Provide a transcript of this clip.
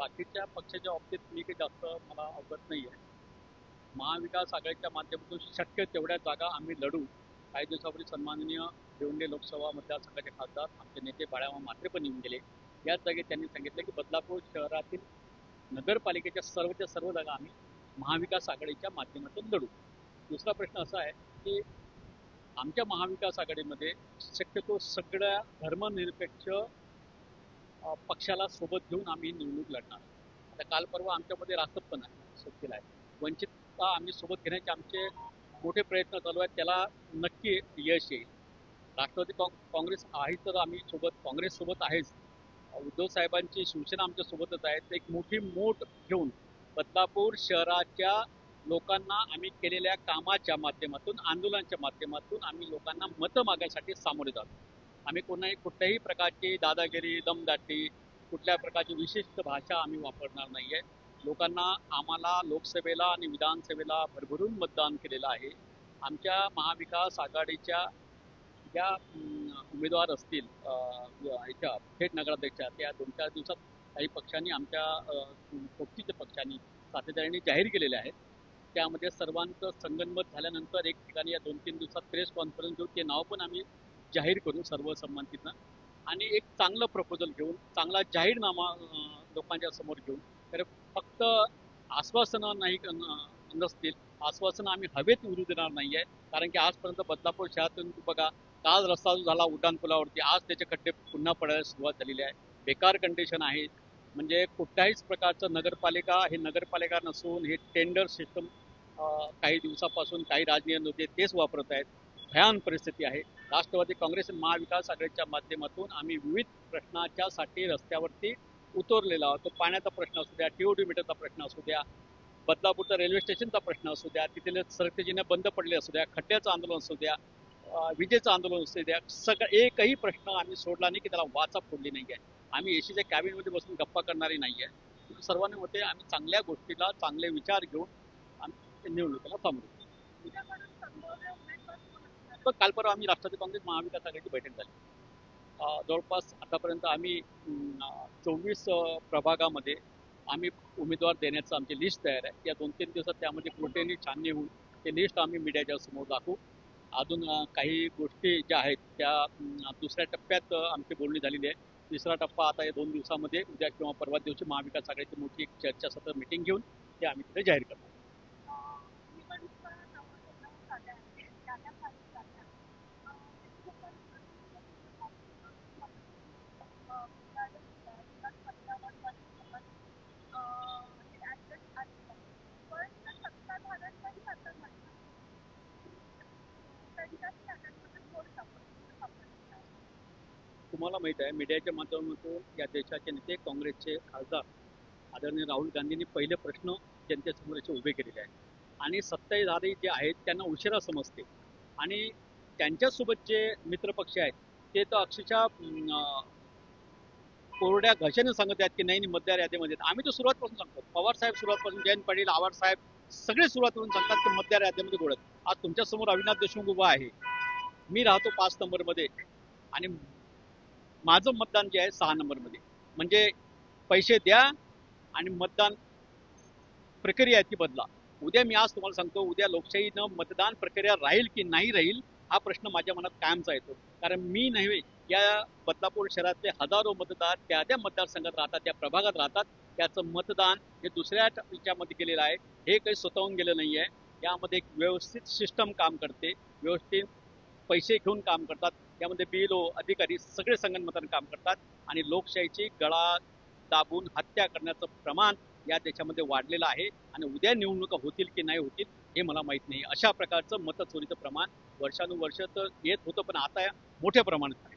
बाकीच्या पक्षाच्या बाबतीत मी काही जास्त मला अवगत नाही आहे. महाविकास आघाडीच्या माध्यमातून शक्य तेवढ्या जागा आम्ही लढू. काही दिवसापूर्वी सन्माननीय भिवंडी लोकसभा मतदारसंघाचे खासदार आमचे नेते बाळामा मात्रे पण येऊन गेले. याच जागी त्यांनी सांगितलं की बदलापूर शहरातील नगरपालिकेच्या सर्वच्या सर्व जागा आम्ही महाविकास आघाडीच्या माध्यमातून लढू. दुसरा प्रश्न असा आहे की आमच्या महाविकास आघाडीमध्ये शक्यतो सगळ्या धर्मनिरपेक्ष पक्षाला सोबत घेऊन आम्ही निवडणूक लढणार. आता काल परवा आमच्यामध्ये रासप पण आहे सोबतीला आहे. वंचितता आम्ही सोबत घेण्याचे आमचे मोठे प्रयत्न चालू आहेत त्याला नक्की यश येईल. राष्ट्रवादी काँग्रेस आहे तर आम्ही सोबत काँग्रेससोबत आहेच. उद्धव साहेबांची शिवसेना आमच्या सोबतच आहे. एक मोठी मोठ घेऊन बदलापूर शहराच्या लोकांना आम्ही केलेल्या कामाच्या माध्यमातून आंदोलनाच्या माध्यमातून आम्ही लोकांना मतं मागायसाठी सामोरे जातो. आम्ही कोणाही कुठल्याही प्रकारची दादागिरी दमदाटी कुठल्या प्रकारची विशिष्ट भाषा आम्ही वापरणार नाही आहे लोकांना आम्हाला लोकसभेला आणि विधानसभेला भरभरून मतदान केलेलं आहे. आमच्या महाविकास आघाडीच्या ज्या उमेदवार असतील याच्या ह्याच्या थेट नगराध्यक्षा त्या दोन चार दिवसात काही पक्षांनी आमच्या अं, सोबतीच्या पक्षांनी साथीदारांनी जाहीर केलेले आहेत. त्यामध्ये सर्वांचं संगनमत झाल्यानंतर एक ठिकाणी या दोन तीन दिवसात प्रेस कॉन्फरन्स घेऊन ते नाव पण आम्ही जाहीर करू सर्व संबंधितांना. आणि एक चांगलं प्रपोजल घेऊन चांगला जाहीरनामा लोकांच्या समोर घेऊन तर फक्त आश्वासनं नाही नसतील. आश्वासनं आम्ही हवेत उरू देणार नाही आहे कारण की आजपर्यंत बदलापूर शहरातून बघा काल रस्ता जो झाला उड्डाणपुलावरती. आज त्याचे खड्डे पुन्हा पडायला सुरुवात झालेली आहे. बेकार कंडिशन आहे. म्हणजे कुठल्याहीच प्रकारचं नगरपालिका हे नगरपालिका नसून हे टेंडर सिस्टम काही दिवसापासून काही राजनीय नेते तेच वापरत आहेत. भयान परिस्थिती आहे. राष्ट्रवादी काँग्रेस महाविकास आघाडीच्या माध्यमातून आम्ही विविध प्रश्नाच्यासाठी रस्त्यावरती उतरलेला आहोत. तो पाण्याचा प्रश्न असू द्या टीओडी मीटरचा प्रश्न असू द्या बदलापूरचा रेल्वे स्टेशनचा प्रश्न असू द्या तिथले सरतेजीने बंद पडले असू द्या खड्ड्याचं आंदोलन असू द्या विजेचं आंदोलन असू द्या सगळं एकही प्रश्न आम्ही सोडला नाही की त्याला वाचा फोडली नाही आहे आम्ही एसीच्या कॅबिनमध्ये बसून गप्पा करणारी नाही आहे सर्वांनी होते आम्ही चांगल्या गोष्टीला चांगले विचार घेऊन आम्ही निवडणुकीला थांबलो. पण काल परवा आम्ही राष्ट्रवादी काँग्रेस महाविकास आघाडीची बैठक झाली. जवळपास आतापर्यंत आम्ही चोवीस प्रभागामध्ये आम्ही उमेदवार देण्याचं आमची लिस्ट तयार आहे. या दोन तीन दिवसात त्यामध्ये कुठेही छाननी होऊन ते लिस्ट आम्ही मीडियाच्या समोर दाखवू. अजून काही गोष्टी ज्या आहेत त्या दुसऱ्या टप्प्यात आमची बोलणी झालेली आहे. तिसरा टप्पा आता या दोन दिवसामध्ये उद्या किंवा परवा दिवशी महाविकास आघाडीची मोठी एक चर्चासत्र मिटिंग घेऊन ते आम्ही तिथे जाहीर तुम्हाला माहीत आहे मीडियाच्या माध्यमातून या देशाचे नेते काँग्रेसचे खासदार आदरणीय राहुल गांधींनी पहिले प्रश्न जनतेसमोर याचे उभे केलेले आहेत. आणि सत्ताधारी जे आहेत त्यांना उशिरा समजते. आणि त्यांच्यासोबत जे मित्रपक्ष आहेत ते तर अक्षरशः कोरड्या घशाने सांगत आहेत की नाही नाही, मतदार यादीमध्ये आम्ही तर सुरुवातपासून सांगतो. पवार साहेब सुरुवातपासून जयंत पाटील आवार साहेब सगळे सुरुवातीपासून सांगतात की मतदार यादीमध्ये गोळत आज तुमच्यासमोर अविनाश देशमुख उभा आहे. मी राहतो पाच नंबरमध्ये. आणि माझं मतदान जे आहे सहा नंबरमध्ये. म्हणजे पैसे द्या आणि मतदान प्रक्रिया आहे ती बदला. उद्या मी आज तुम्हाला सांगतो उद्या लोकशाहीनं मतदान प्रक्रिया राहील की नाही राहील हा प्रश्न माझ्या मनात कायमचा येतो. कारण मी नव्हे या बदलापूर शहरातले हजारो मतदार त्या त्या मतदारसंघात राहतात त्या प्रभागात राहतात. त्याचं मतदान हे दुसऱ्या याच्यामध्ये केलेलं आहे. हे काही स्वतःहून गेलं नाही आहे. यामध्ये एक व्यवस्थित सिस्टम काम करते. व्यवस्थित पैसे घेऊन काम करतात. त्यामध्ये बीएलओ अधिकारी सगळे संगनमताने काम करतात आणि लोकशाहीची गळा दाबून हत्या करण्याचं प्रमाण या देशामध्ये वाढलेलं आहे आणि उद्या निवडणुका होतील की नाही होतील हे मला माहीत नाही. अशा प्रकारचं मतचोरीचं प्रमाण वर्षानुवर्ष तर येत होतं पण आता मोठ्या प्रमाणात